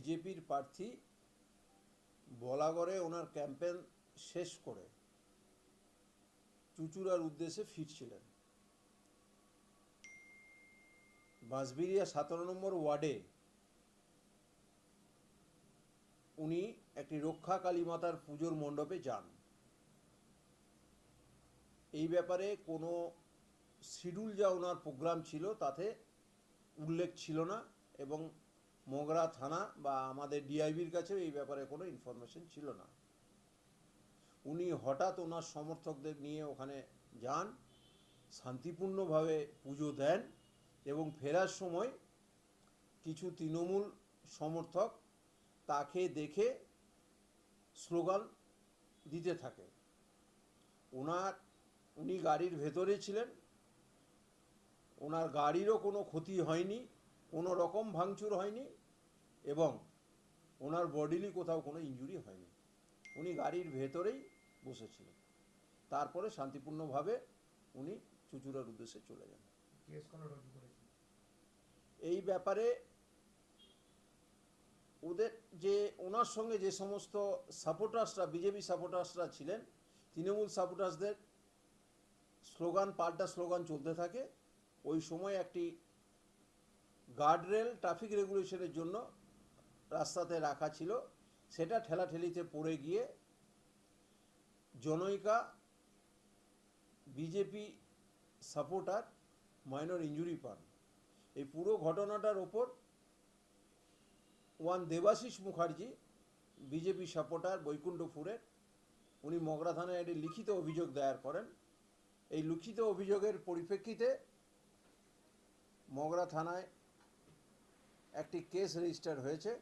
বিজেপির প্রার্থী বলাগড়ে ওনার ক্যাম্পেন শেষ করে চুচুড়ার উদ্দেশ্যে ফিরছিলেন। বাঁশবিরিয়া সতেরো নম্বর ওয়ার্ডে উনি একটি রক্ষা কালী মাতার পুজোর মণ্ডপে যান। এই ব্যাপারে কোনো শিডিউল যা ওনার প্রোগ্রাম ছিল তাতে উল্লেখ ছিল না এবং মগরা থানা বা আমাদের ডিআইবির কাছেও এই ব্যাপারে কোনো ইনফরমেশন ছিল না। উনি হঠাৎ ওনার সমর্থকদের নিয়ে ওখানে যান, শান্তিপূর্ণভাবে পুজো দেন এবং ফেরার সময় কিছু তৃণমূল সমর্থক তাকে দেখে স্লোগান দিতে থাকে। ওনার, উনি গাড়ির ভেতরে ছিলেন, ওনার গাড়িরও কোনো ক্ষতি হয়নি কোনো রকম ভাঙচুর হয়নি এবং ওনার বডিলি কোথাও কোনো ইনজুরি হয়নি। উনি গাড়ির ভেতরেই বসেছিলেন। তারপরে শান্তিপূর্ণভাবে উনি চুচুড়ার উদ্দেশ্যে চলে যান। এই ব্যাপারে ওদের যে ওনার সঙ্গে যে সমস্ত সাপোর্টার্সরা বিজেপি সাপোর্টার্সরা ছিলেন তৃণমূল সাপোর্টার্সদের স্লোগান পাল্টা স্লোগান চলতে থাকে। ওই সময় একটি গার্ডরেল ট্রাফিক রেগুলেশনের জন্য রাস্তাতে রাখা ছিল। সেটা ঠেলাঠেলিতে পড়ে গিয়ে জনৈকা বিজেপি সাপোর্টার মাইনর ইঞ্জুরি পান। এই পুরো ঘটনাটার ওপর one Debashis Mukherjee BJP supporter বৈকুণ্ঠপুরের, উনি মগরা থানায় একটি লিখিত অভিযোগ দায়ের করেন। এই লিখিত অভিযোগের পরিপ্রেক্ষিতে মগরা থানায় একটি কেস রেজিস্টার হয়েছে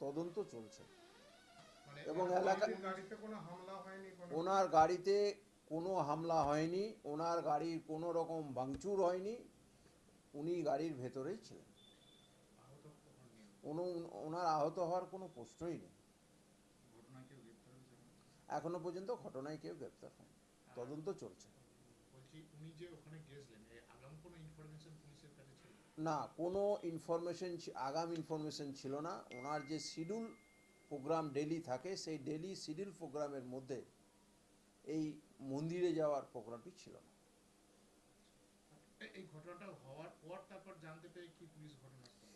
তদন্ত চলছে। মানে এবং ওনার এলাকা- গাড়িতে কোনো হামলা হয়নি ওনার গাড়িতে কোনো হামলা হয়নি ওনার গাড়ির কোনো রকম ভাঙচুর হয়নি উনি গাড়ির ভেতরেই ছিলেন। কোনো ওনার আহত হওয়ার কোনো প্রশ্নই নেই। এখনও পর্যন্ত ঘটনায় কেউ গ্রেপ্তার হয়নি। তদন্ত চলছে। উনি যে ওখানে গেছিলেন এই আগাম কোনো ইনফরমেশন পুলিশের কাছে ছিল না কোনো ইনফরমেশন আগাম ইনফরমেশন ছিল না। ওনার যে শিডিউল প্রোগ্রাম ডেলি থাকে সেই ডেলি শিডিউল প্রোগ্রামের মধ্যে এই মন্দিরে যাওয়ার প্রোগ্রামটি ছিল না। এই ঘটনাটা হওয়ার পর তারপর জানতে পেরে কি পুলিশ ঘটনাস্থলে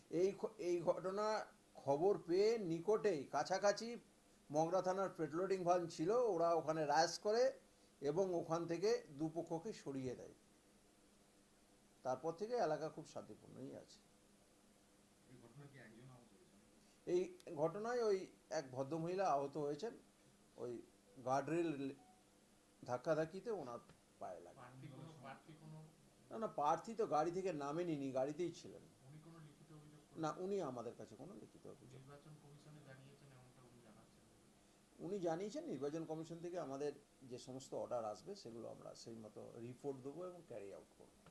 এই ঘটনা খবর পেয়ে নিকটেই কাছাকাছি মগরা থানার পেট্রোলিং ভ্যান ছিল ওরা ওখানে রাজ করে এবং ওখান থেকে দুপক্ষকে সরিয়ে দেয়। তারপর থেকে এলাকা খুব শান্তিপূর্ণই আছে। এই ঘটনায় ওই এক ভদ্রমহিলা আহত হয়েছেন। ওই গার্ডরেল ধাক্কাধাক্কিতে ওনার পায়ে লাগে। না না প্রার্থী তো গাড়ি থেকে নামেনি গাড়িতেই ছিলেন? না উনি আমাদের কাছে কোনো লিখিত অভিযোগ উনি জানিয়েছেন নির্বাচন কমিশন থেকে আমাদের যে সমস্ত অর্ডার আসবে সেগুলো আমরা সেই মতো রিপোর্ট দেবো এবং ক্যারি আউট করব।